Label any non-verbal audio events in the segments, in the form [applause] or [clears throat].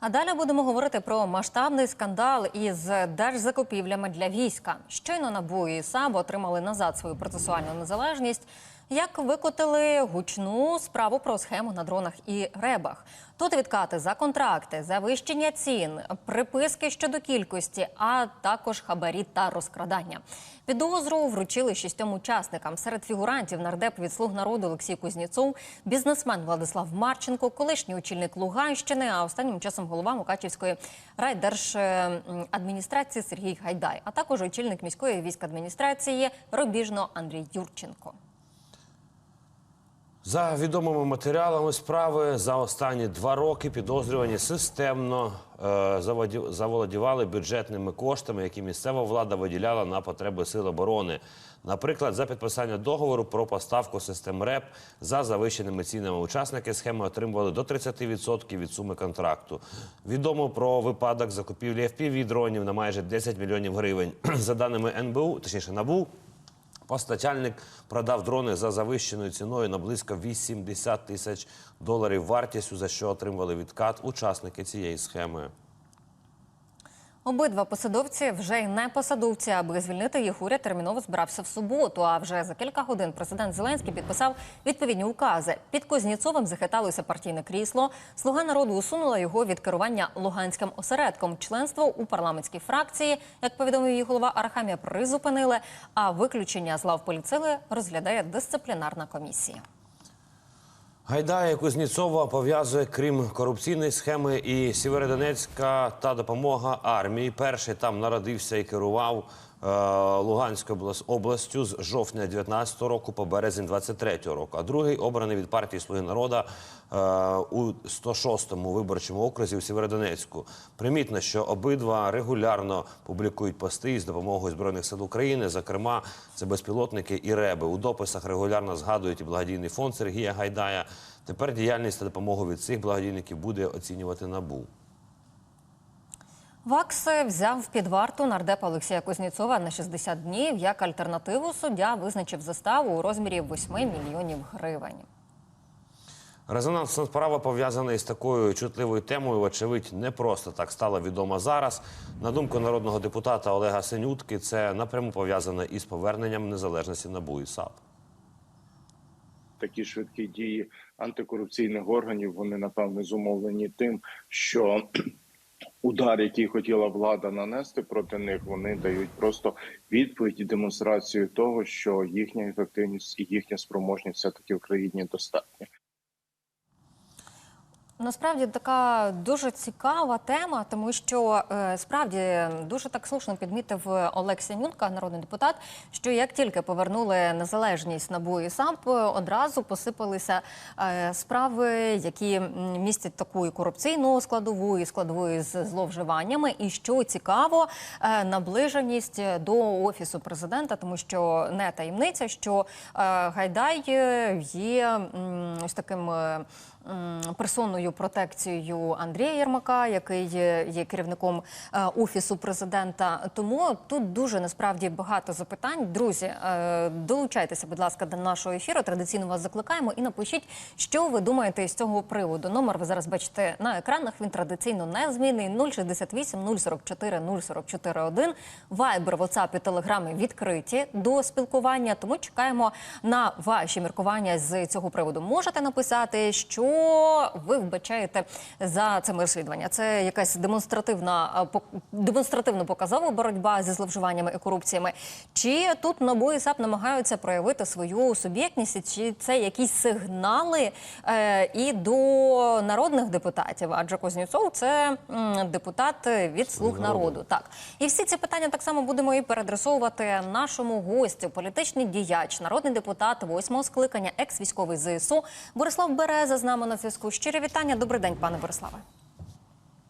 А далі будемо говорити про масштабний скандал із держзакупівлями для війська. Щойно НАБУ і САБ отримали назад свою процесуальну незалежність. Як викотили гучну справу про схему на дронах і ребах. Тут відкати за контракти, завищення цін, приписки щодо кількості, а також хабарі та розкрадання. Підозру вручили шістьом учасникам. Серед фігурантів нардеп від слуг народу Олексій Кузніцов, бізнесмен Владислав Марченко, колишній очільник Луганщини, а останнім часом голова Мукачівської райдержадміністрації Сергій Гайдай, а також очільник міської військадміністрації Робіжно Андрій Юрченко. За відомими матеріалами справи за останні два роки підозрювані системно е, заволодівали бюджетними коштами, які місцева влада виділяла на потреби сил оборони. Наприклад, за підписання договору про поставку систем РЕП за завищеними цінами учасники схеми отримували до 30% від суми контракту. Відомо про випадок закупівлі FPV дронів на майже 10 мільйонів гривень. [clears throat] За даними НБУ, точніше НАБУ, Постачальник продав дрони за завищеною ціною на близько 80 тисяч доларів вартістю, за що отримували відкат учасники цієї схеми. Обидва посадовці вже й не посадовці, аби звільнити їх уряд терміново збирався в суботу. А вже за кілька годин президент Зеленський підписав відповідні укази. Під Кузнєцовим захиталося партійне крісло. Слуга народу усунула його від керування луганським осередком. Членство у парламентській фракції, як повідомив її голова Арахамія, призупинили. А виключення з лав поліцили розглядає дисциплінарна комісія. Гайдая Кузніцова пов'язує крім корупційної схеми і Сєвєродонецька та допомога армії. Перший там народився і керував Луганською облас- областю з жовтня 19 року по березень 23 року. А другий обраний від партії Слуги народу е, у 106-му виборчому окрузі у Сєвєродонецьку. Примітно, що обидва регулярно публікують пости із допомогою збройних сил України. Зокрема, це безпілотники і реби. У дописах регулярно згадують і благодійний фонд Сергія Гайдая. Тепер діяльність та допомогу від цих благодійників буде оцінювати набу. ВАКС взяв під варту нардепа Олексія Кузнєцова на 60 днів. Як альтернативу суддя визначив заставу у розмірі 8 мільйонів гривень. Резонансна справа пов'язана із такою чутливою темою. Вочевидь, не просто так стала відома зараз. На думку народного депутата Олега Синютки, це напряму пов'язане із поверненням незалежності НАБУ і САП. такі швидкі дії антикорупційних органів вони напевно зумовлені тим, що удар, який хотіла влада нанести проти них, вони дають просто відповідь і демонстрацію того, що їхня ефективність і їхня спроможність все таки в країні достатня. Насправді така дуже цікава тема, тому що е, справді дуже так слушно підмітив Олег Сянютка, народний депутат, що як тільки повернули незалежність НАБУ і САП, одразу посипалися е, справи, які містять таку і корупційну складову, і складову із зловживаннями. І що цікаво, е, наближеність до офісу президента, тому що не таємниця, що е, Гайдай е, є ось таким. М, персонною протекцією Андрія Єрмака, який є керівником е, офісу президента. Тому тут дуже насправді багато запитань. Друзі, е, долучайтеся, будь ласка, до нашого ефіру. Традиційно вас закликаємо і напишіть, що ви думаєте з цього приводу. Номер ви зараз бачите на екранах. Він традиційно незмінний 068 044 044 1. Вайбер, WhatsApp і Телеграми відкриті до спілкування. Тому чекаємо на ваші міркування з цього приводу. Можете написати, що ви вбачаєте за цим розслідування. Це якась демонстративна а, демонстративно показова боротьба зі зловживаннями і корупціями. Чи тут НАБУ і САП намагаються проявити свою суб'єктність? Чи це якісь сигнали е, і до народних депутатів? Адже Кузнєцов – це депутат від слуг народу. Так і всі ці питання так само будемо і переадресовувати нашому гостю, політичний діяч, народний депутат восьмого скликання, екс-військовий ЗСУ Борислав Береза з нами на зв'язку. Щирі вітання. Добрий день, пане Бориславе.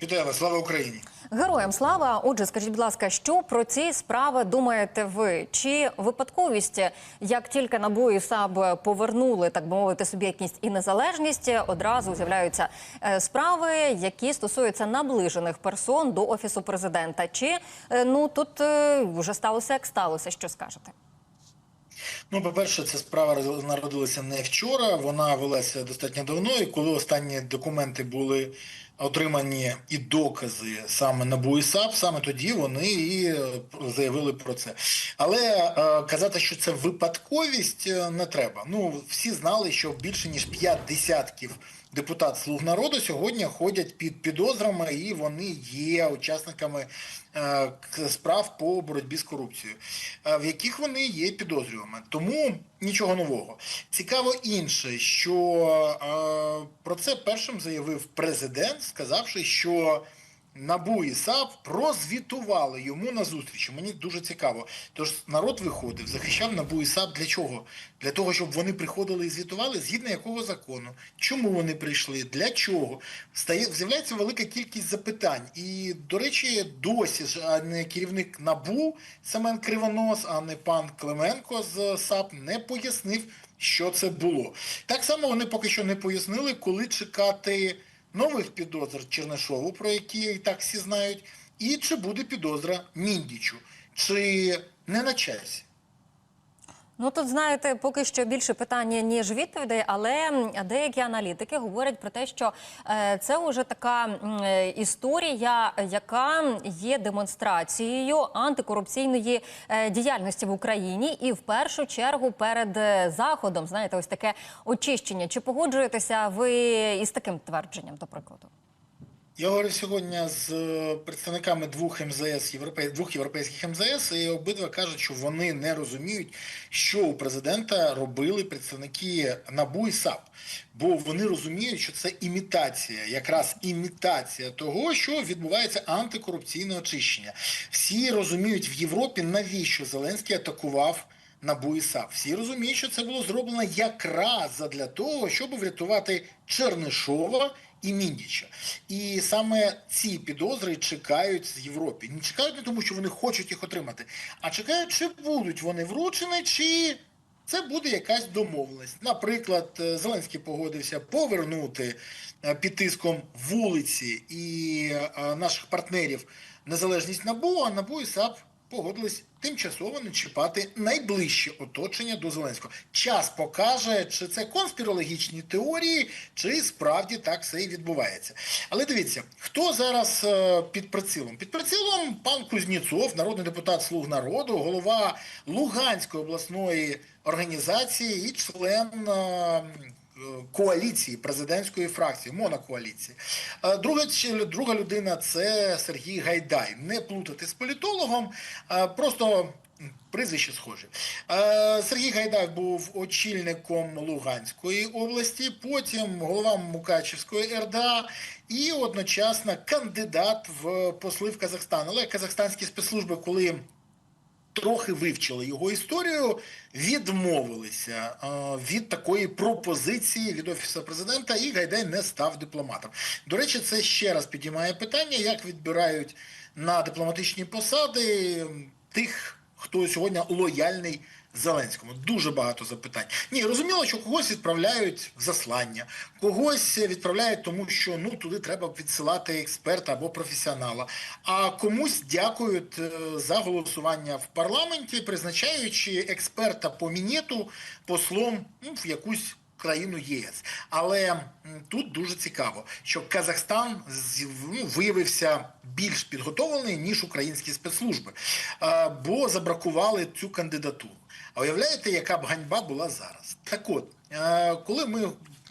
Вітаю вас, слава Україні! Героям слава. Отже, скажіть, будь ласка, що про ці справи думаєте ви? Чи випадковість, як тільки НАБУ і САБ повернули, так би мовити, суб'єктність і незалежність, одразу з'являються е, справи, які стосуються наближених персон до офісу президента? Чи е, ну тут е, вже сталося як сталося? Що скажете? Ну, по-перше, ця справа народилася не вчора, вона велася достатньо давно, і коли останні документи були отримані і докази саме НАБУ і САП, саме тоді вони і е, заявили про це. Але е, казати, що це випадковість, е, не треба. Ну, всі знали, що більше ніж п'ять десятків депутат Слуг народу сьогодні ходять під підозрами, і вони є учасниками е, справ по боротьбі з корупцією, е, в яких вони є підозрюваними. Тому нічого нового. Цікаво інше, що е, про це першим заявив президент, сказавши, що НАБУ і САП прозвітували йому на зустрічі. Мені дуже цікаво. Тож народ виходив, захищав НАБУ і САП для чого? Для того, щоб вони приходили і звітували, згідно якого закону, чому вони прийшли, для чого. Стає з'являється велика кількість запитань. І, до речі, досі ж не керівник НАБУ Семен Кривонос, а не пан Клименко з САП не пояснив, що це було. Так само вони поки що не пояснили, коли чекати нових підозр Чернишову, про які і так всі знають, і чи буде підозра Міндічу, чи не на часі. Ну тут знаєте, поки що більше питання ніж відповідей, але деякі аналітики говорять про те, що е, це вже така е, історія, яка є демонстрацією антикорупційної е, діяльності в Україні, і в першу чергу перед заходом, знаєте, ось таке очищення. Чи погоджуєтеся ви із таким твердженням, до прикладу? Я говорив сьогодні з е, представниками двох МЗС двох європейських МЗС, і обидва кажуть, що вони не розуміють, що у президента робили представники НАБУ і САП. Бо вони розуміють, що це імітація, якраз імітація того, що відбувається антикорупційне очищення. Всі розуміють в Європі, навіщо Зеленський атакував. НАБУ і САП. Всі розуміють, що це було зроблено якраз для того, щоб врятувати Чернишова і Міндіча. І саме ці підозри чекають з Європи. Не чекають не тому, що вони хочуть їх отримати, а чекають, чи будуть вони вручені, чи це буде якась домовленість. Наприклад, е, Зеленський погодився повернути е, під тиском вулиці і е, наших партнерів незалежність НАБУ, а НАБУ і САП погодились тимчасово не чіпати найближче оточення до Зеленського. Час покаже, чи це конспірологічні теорії, чи справді так все і відбувається. Але дивіться, хто зараз е, під прицілом? Під прицілом пан Кузніцов, народний депутат Слуг народу, голова Луганської обласної організації і член. Коаліції президентської фракції, монокоаліції. Е, Друга друга людина це Сергій Гайдай. Не плутати з політологом, просто прізвище схоже. Е, Сергій Гайдай був очільником Луганської області, потім голова Мукачівської РДА і одночасно кандидат в посли в Казахстан. Але казахстанські спецслужби, коли трохи вивчили його історію, відмовилися від такої пропозиції від офісу президента, і Гайдай не став дипломатом. До речі, це ще раз підіймає питання, як відбирають на дипломатичні посади тих, хто сьогодні лояльний. Зеленському дуже багато запитань. Ні, розуміло, що когось відправляють в заслання, когось відправляють, тому що ну туди треба відсилати експерта або професіонала. А комусь дякують е, за голосування в парламенті, призначаючи експерта по мінету послом ну, в якусь країну ЄС. Але тут дуже цікаво, що Казахстан ну, виявився більш підготовлений ніж українські спецслужби, е, бо забракували цю кандидатуру. А уявляєте, яка б ганьба була зараз? Так от, е, коли ми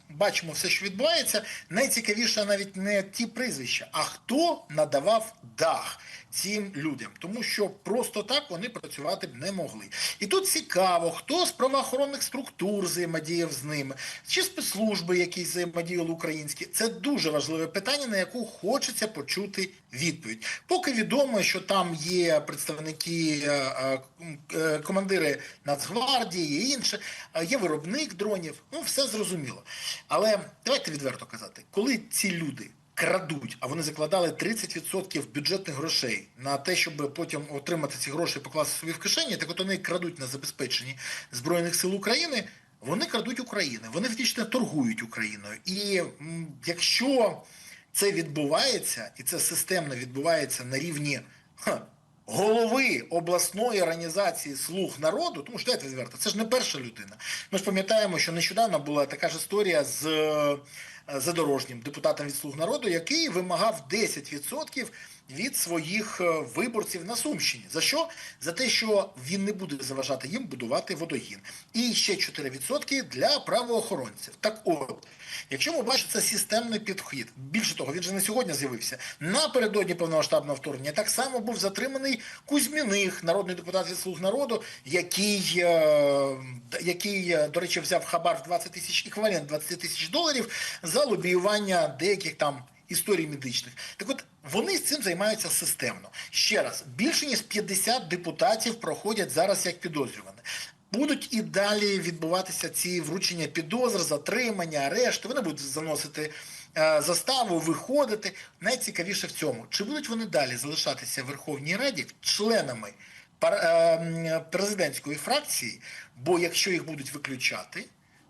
бачимо все, що відбувається, найцікавіше навіть не ті прізвища, а хто надавав дах цим людям, тому що просто так вони працювати б не могли. І тут цікаво, хто з правоохоронних структур взаємодіяв з ними, чи спецслужби, які взаємодіяли українські. Це дуже важливе питання, на яку хочеться почути відповідь. Поки відомо, що там є представники, е, е, е, командири Нацгвардії і інше, є виробник дронів, ну все зрозуміло. Але давайте відверто казати, коли ці люди крадуть, а вони закладали 30% бюджетних грошей на те, щоб потім отримати ці гроші і покласти собі в кишені, так от вони крадуть на забезпеченні Збройних сил України. Вони крадуть Україну, вони фактично торгують Україною. І якщо це відбувається, і це системно відбувається на рівні ха, голови обласної організації Слуг народу, тому що давайте відверто, це ж не перша людина. Ми ж пам'ятаємо, що нещодавно була така ж історія з е, задорожнім депутатом від Слуг народу, який вимагав 10% від своїх е, виборців на Сумщині. За що? За те, що він не буде заважати їм будувати водогін. І ще 4% для правоохоронців. Так от, якщо ми бачимо, це системний підхід. Більше того, він же не сьогодні з'явився. Напередодні повномасштабного вторгнення так само був затриманий Кузьміних, народний депутат від «Слуг народу, який, е, який, е, до речі, взяв хабар в 20 тисяч еквівалент 20 тисяч доларів за лобіювання деяких там історій медичних. Так от вони з цим займаються системно. Ще раз, більше ніж 50 депутатів проходять зараз як підозрювані. Будуть і далі відбуватися ці вручення підозр, затримання, арешти. Вони будуть заносити е, заставу, виходити. Найцікавіше в цьому, чи будуть вони далі залишатися в Верховній Раді членами е, президентської фракції, бо якщо їх будуть виключати,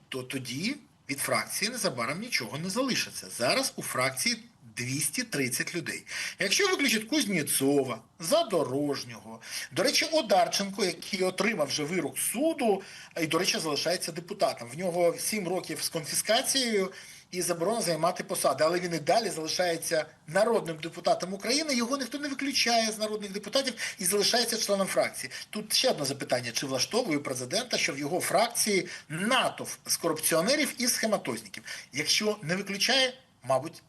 то тоді від фракції незабаром нічого не залишиться. Зараз у фракції 230 людей. Якщо виключить Кузнєцова, Задорожнього, до речі, Одарченко, який отримав вже вирок суду, і, до речі, залишається депутатом. В нього 7 років з конфіскацією і заборона займати посади. Але він і далі залишається народним депутатом України. Його ніхто не виключає з народних депутатів і залишається членом фракції. Тут ще одне запитання: чи влаштовує президента, що в його фракції натовп з корупціонерів і схематозників? Якщо не виключає, мабуть.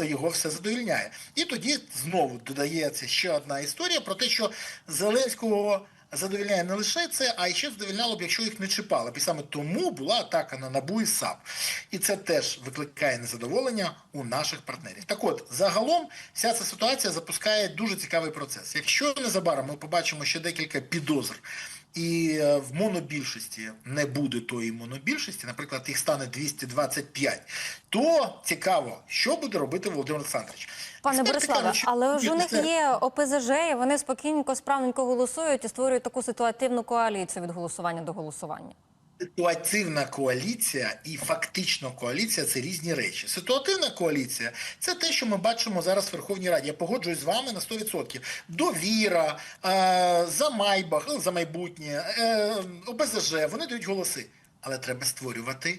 Його все задовільняє. І тоді знову додається ще одна історія про те, що Зеленського задовільняє не лише це, а ще задовільняло б, якщо їх не чіпали. І саме тому була атака на НАБУ і САП. І це теж викликає незадоволення у наших партнерів. Так от, загалом, вся ця ситуація запускає дуже цікавий процес. Якщо незабаром ми побачимо ще декілька підозр, і е, в монобільшості не буде тої монобільшості, наприклад, їх стане 225, то цікаво, що буде робити Володимир Олександрович. Пане Бориславе, але ж у них є ОПЗЖ, і вони спокійненько, справненько голосують і створюють таку ситуативну коаліцію від голосування до голосування. Ситуативна коаліція і фактично коаліція це різні речі. Ситуативна коаліція це те, що ми бачимо зараз в Верховній Раді. Я погоджуюсь з вами на 100%. Довіра, за майбах, ну, за майбутнє, е, ОБЗЖ, вони дають голоси. Але треба створювати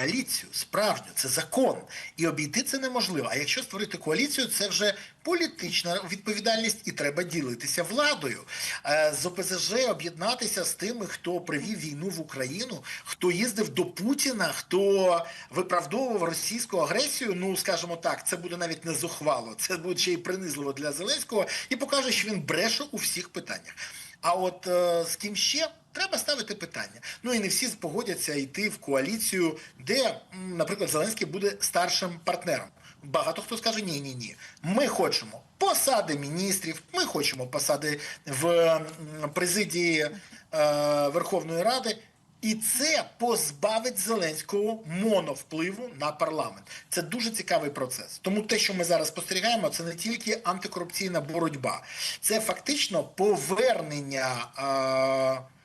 коаліцію. Справжню, це закон. І обійти це неможливо. А якщо створити коаліцію, це вже політична відповідальність і треба ділитися владою. Е, З ОПЗЖ об'єднатися з тими, хто привів війну в Україну, хто їздив до Путіна, хто виправдовував російську агресію. Ну скажімо так, це буде навіть не зухвало, це буде ще й принизливо для Зеленського і покаже, що він бреше у всіх питаннях. А от е, з ким ще треба ставити питання. Ну і не всі погодяться йти в коаліцію, де, наприклад, Зеленський буде старшим партнером. Багато хто скаже ні, ні, ні. Ми хочемо посади міністрів, ми хочемо посади в президії е, Верховної Ради. І це позбавить Зеленського моновпливу на парламент. Це дуже цікавий процес. Тому те, що ми зараз спостерігаємо, це не тільки антикорупційна боротьба, це фактично повернення е,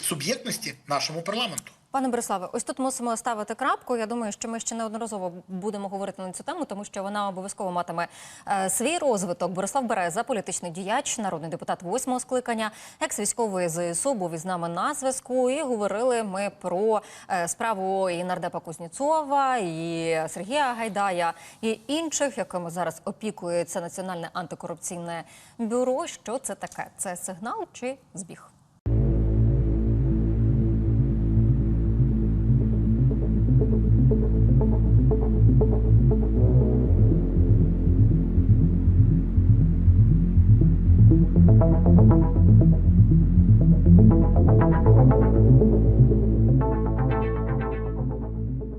суб'єктності нашому парламенту. Пане Бориславе, ось тут мусимо ставити крапку. Я думаю, що ми ще неодноразово будемо говорити на цю тему, тому що вона обов'язково матиме е, свій розвиток. Борислав Береза, політичний діяч, народний депутат восьмого скликання, екс-військовий ЗСУ, був із нами на зв'язку. І говорили ми про е, справу і нардепа Кузнєцова, і Сергія Гайдая, і інших, якими зараз опікується Національне антикорупційне бюро. Що це таке? Це сигнал чи збіг?